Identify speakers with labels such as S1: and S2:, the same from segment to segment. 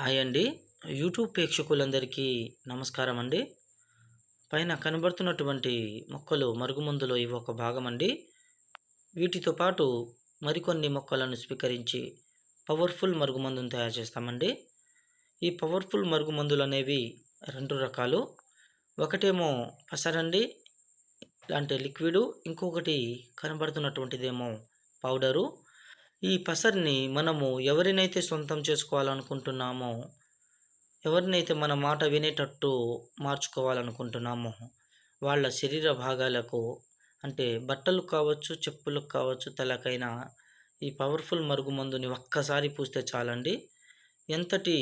S1: Hi అండి. YouTube ప్రేక్షకులందరికీ నమస్కారం అండి పైన కనబడుతున్నటువంటి మొక్కలు మరుగుమందులో ఇవి ఒక భాగం అండి వీటితో పాటు మరికొన్ని మొక్కలను స్వీకరించి పవర్ఫుల్ మరుగుమందును తయారు చేస్తామండి. ఈ పవర్ఫుల్ మరుగుమందులు అనేవి రెండు రకాలు. ఒకటేమో పసరండి లాంటి లిక్విడు. ఇంకొకటి కనబడుతున్నటువంటిదేమో పౌడరు. ఈ పసర్ని మనము ఎవరినైతే సొంతం చేసుకోవాలనుకుంటున్నామో ఎవరినైతే మన మాట వినేటట్టు మార్చుకోవాలనుకుంటున్నామో వాళ్ళ శరీర భాగాలకు అంటే బట్టలు కావచ్చు చెప్పులకు కావచ్చు తలకైనా ఈ పవర్ఫుల్ మరుగుమందుని ఒక్కసారి పూస్తే చాలండి. ఎంతటి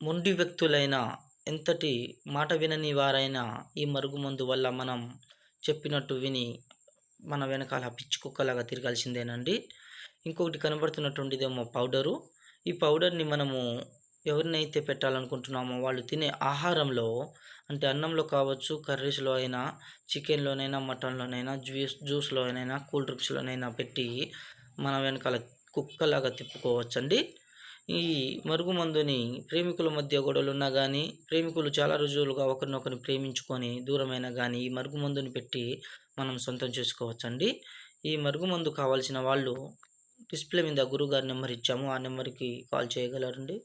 S1: మొండి వ్యక్తులైనా ఎంతటి మాట వినని వారైనా ఈ మరుగుమందు వల్ల మనం చెప్పినట్టు విని మన వెనకాల పిచ్చి కుక్కలాగా తిరగాల్సిందేనండి. ఇంకొకటి కనబడుతున్నటువంటిదేమో పౌడరు. ఈ పౌడర్ని మనము ఎవరినైతే పెట్టాలనుకుంటున్నామో వాళ్ళు తినే ఆహారంలో అంటే అన్నంలో కావచ్చు కర్రీస్లో అయినా చికెన్లోనైనా మటన్లోనైనా జ్యూస్ జ్యూస్లోనైనా కూల్ డ్రింక్స్లోనైనా పెట్టి మన వెనకాల కుక్కలాగా తిప్పుకోవచ్చండి. ఈ మరుగుమందుని ప్రేమికుల మధ్య గొడవలు ఉన్నా కానీ ప్రేమికులు చాలా రోజులుగా ఒకరినొకరిని ప్రేమించుకొని దూరమైనా కానీ ఈ మరుగుమందుని పెట్టి మనం సొంతం చేసుకోవచ్చండి. ఈ మరుగుమందు కావాల్సిన వాళ్ళు డిస్ప్లే మీద గురుగారి నెంబర్ ఇచ్చాము. ఆ నెంబర్కి కాల్ చేయగలరండి.